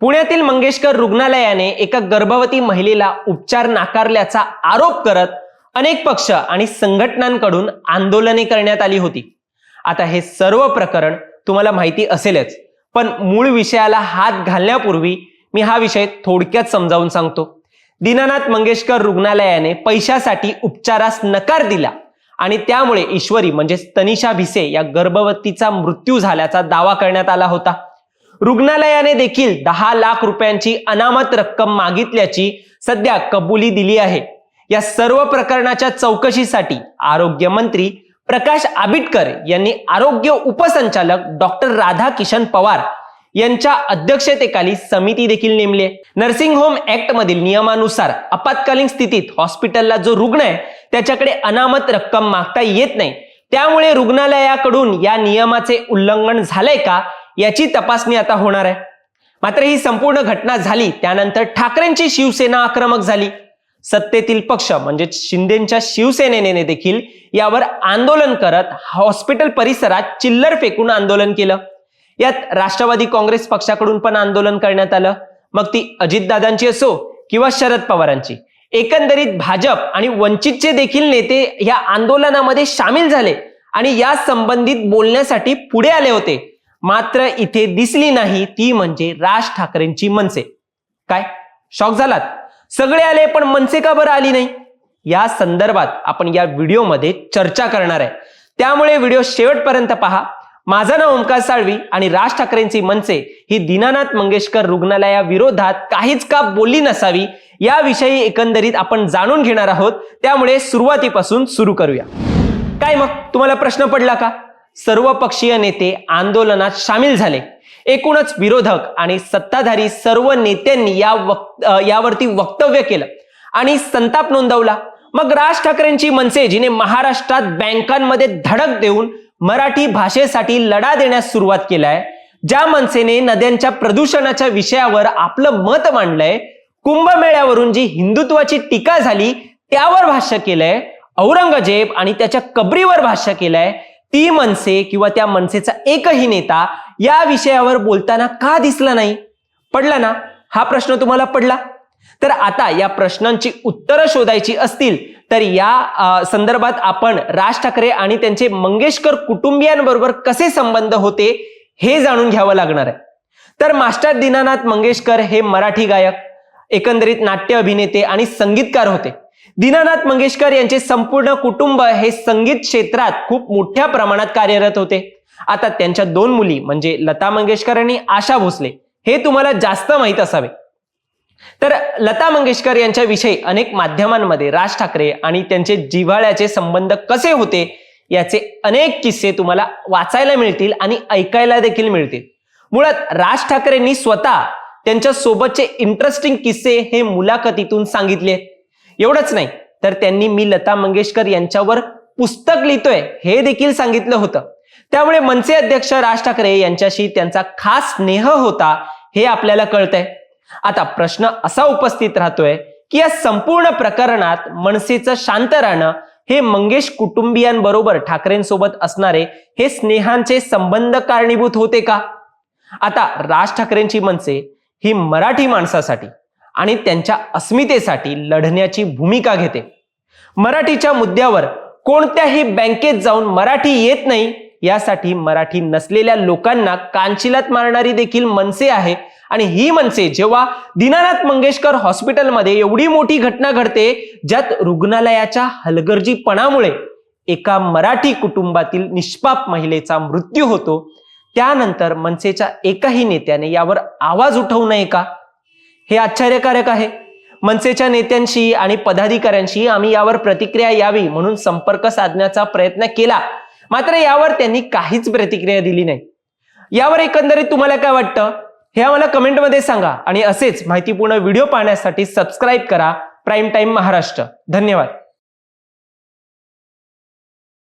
पुण्यातील मंगेशकर रुग्णालयाने एका गर्भवती महिलेला उपचार नाकारल्याचा आरोप करत अनेक पक्ष आणि संघटनांकडून आंदोलने करण्यात आली होती. आता हे सर्व प्रकरण तुम्हाला माहिती असेलच पण मूळ विषयाला हात घालण्यापूर्वी मी हा विषय थोडक्यात समजावून सांगतो. दीनानाथ मंगेशकर रुग्णालयाने पैशासाठी उपचारास नकार दिला आणि त्यामुळे ईश्वरी म्हणजेच तनिषा भिसे या गर्भवतीचा मृत्यू झाल्याचा दावा करण्यात आला होता. रुग्णालयाने देखील दहा लाख रुपयांची अनामत रक्कम मागितल्याची सध्या कबुली दिली आहे. या सर्व प्रकरणाच्या चौकशीसाठी आरोग्य मंत्री प्रकाश आबिटकर यांनी आरोग्य उपसंचालक डॉक्टर राधा किशन पवार यांच्या अध्यक्षतेखाली समिती देखील नेमली आहे. नर्सिंग होम ऍक्ट मधील नियमानुसार आपत्कालीन स्थितीत हॉस्पिटलला जो रुग्ण आहे त्याच्याकडे अनामत रक्कम मागता येत नाही. त्यामुळे रुग्णालयाकडून या नियमाचे उल्लंघन झालंय का याची तपासणी आता होणार आहे. मात्र ही संपूर्ण घटना झाली त्यानंतर ठाकरेंची शिवसेना आक्रमक झाली. सत्तेतील पक्ष म्हणजे शिंदेच्या शिवसेनेने देखील यावर आंदोलन करत हॉस्पिटल परिसरात चिल्लर फेकून आंदोलन केलं. यात राष्ट्रवादी काँग्रेस पक्षाकडून पण आंदोलन करण्यात आलं. मग ती अजितदादांची असो किंवा शरद पवारांची. एकंदरीत भाजप आणि वंचितचे देखील नेते या आंदोलनामध्ये सामील झाले आणि या संबंधित बोलण्यासाठी पुढे आले होते. मात्र इथे दिसली नाही ती म्हणजे राज ठाकरेंची मनसे. काय? शॉक झालात? सगळे आले पण मनसे का बरं आली नाही? या संदर्भात आपण या व्हिडिओमध्ये चर्चा करणार आहे. त्यामुळे व्हिडिओ शेवटपर्यंत पहा. माझं नाव ओमकार साळवी आणि राज ठाकरेंची मनसे ही दीनानाथ मंगेशकर रुग्णालयाविरोधात काहीच का बोलली नसावी याविषयी एकंदरीत आपण जाणून घेणार आहोत. त्यामुळे सुरुवातीपासून सुरू करूया. काय मग? तुम्हाला प्रश्न पडला का? सर्व पक्षीय नेते आंदोलनात सामील झाले. एकूणच विरोधक आणि सत्ताधारी सर्व नेत्यांनी या वक्त यावरती वक्तव्य केलं आणि संताप नोंदवला. मग राज ठाकरेंची मनसे जिने महाराष्ट्रात बँकांमध्ये धडक देऊन मराठी भाषेसाठी लढा देण्यास सुरुवात केलाय ज्या मनसेने नद्यांच्या प्रदूषणाच्या विषयावर आपलं मत मांडलंय कुंभमेळ्यावरून जी हिंदुत्वाची टीका झाली त्यावर भाष्य केलंय औरंगजेब आणि त्याच्या कबरीवर भाष्य केलंय ती मनसे किंवा त्या मनसेचा एकही नेता या विषयावर बोलताना का दिसला नाही? पडला ना? हा प्रश्न तुम्हाला पडला? तर आता या प्रश्नांची उत्तरं शोधायची असतील तर या संदर्भात आपण राज ठाकरे आणि त्यांचे मंगेशकर कुटुंबियांबरोबर कसे संबंध होते हे जाणून घ्यावं लागणार आहे. तर मास्टर दीनानाथ मंगेशकर हे मराठी गायक एकंदरीत नाट्य अभिनेते आणि संगीतकार होते. दीनानाथ मंगेशकर यांचे संपूर्ण कुटुंब हे संगीत क्षेत्रात खूप मोठ्या प्रमाणात कार्यरत होते. आता त्यांच्या दोन मुली म्हणजे लता मंगेशकर आणि आशा भोसले हे तुम्हाला जास्त माहीत असावे. तर लता मंगेशकर यांच्याविषयी अनेक माध्यमांमध्ये राज ठाकरे आणि त्यांचे जिव्हाळ्याचे संबंध कसे होते याचे अनेक किस्से तुम्हाला वाचायला मिळतील आणि ऐकायला देखील मिळतील. मुळात राज ठाकरेंनी स्वतः त्यांच्या सोबतचे इंटरेस्टिंग किस्से हे मुलाखतीतून सांगितले. एवढंच नाही तर त्यांनी मी लता मंगेशकर यांच्यावर पुस्तक लिहितोय हे देखील सांगितलं होतं. त्यामुळे मनसे अध्यक्ष राज ठाकरे यांच्याशी त्यांचा खास स्नेह होता हे आपल्याला कळतंय. आता प्रश्न असा उपस्थित राहतोय की या संपूर्ण प्रकरणात मनसेचं शांत राहणं हे मंगेश कुटुंबियांबरोबर ठाकरेंसोबत असणारे हे स्नेहांचे संबंध कारणीभूत होते का? आता राज ठाकरेंची मनसे ही मराठी माणसासाठी आणि त्यांच्या अस्मितेसाठी लढण्याची भूमिका घेते. मराठीच्या मुद्द्यावर कोणत्याही बँकेत जाऊन मराठी येत नाही यासाठी मराठी नसलेल्या लोकांना कानशिलात मारणारी देखील मनसे आहे आणि ही मनसे जेव्हा दीनानाथ मंगेशकर हॉस्पिटलमध्ये एवढी मोठी घटना घडते ज्यात रुग्णालयाच्या हलगर्जीपणामुळे एका मराठी कुटुंबातील निष्पाप महिलेचा मृत्यू होतो त्यानंतर मनसेच्या एकाही नेत्याने यावर आवाज उठवू नये का? हे आश्चर्यकारक आहे. मनसेच्या नेत्यांशी आणि पदाधिकाऱ्यांशी आम्ही यावर प्रतिक्रिया यावी म्हणून संपर्क साधण्याचा प्रयत्न केला. मात्र यावर त्यांनी काहीच प्रतिक्रिया दिली नाही. यावर एकंदरीत तुम्हाला काय वाटतं? हे आम्हाला कमेंटमध्ये सांगा आणि असेच माहितीपूर्ण व्हिडिओ पाहण्यासाठी सबस्क्राईब करा. Prime time Maharashtra. धन्यवाद.